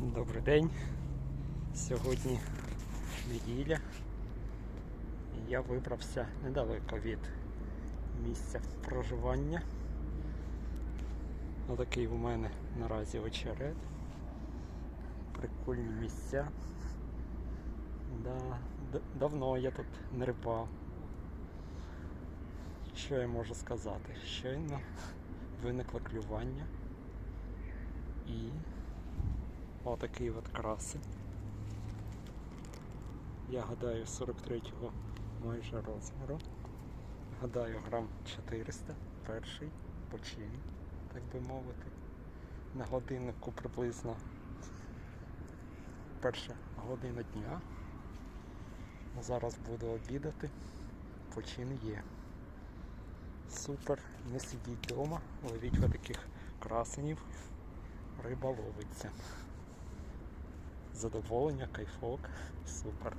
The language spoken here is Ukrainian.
Добрий день. Сьогодні неділя. Я вибрався недалеко від місця проживання. Отакий у мене наразі очерет. Прикольні місця. Да, давно я тут не рибав. Що я можу сказати? Щойно виникло клювання. І Отакий от красень. Я гадаю 43-го майже розміру. Гадаю грам 400, перший почин, так би мовити. На годиннику приблизно перша година дня. Зараз буду обідати. Почин є. Супер, не сидіть вдома, ловіть ви таких красенів, риба ловиться задоволення, кайфок, супер.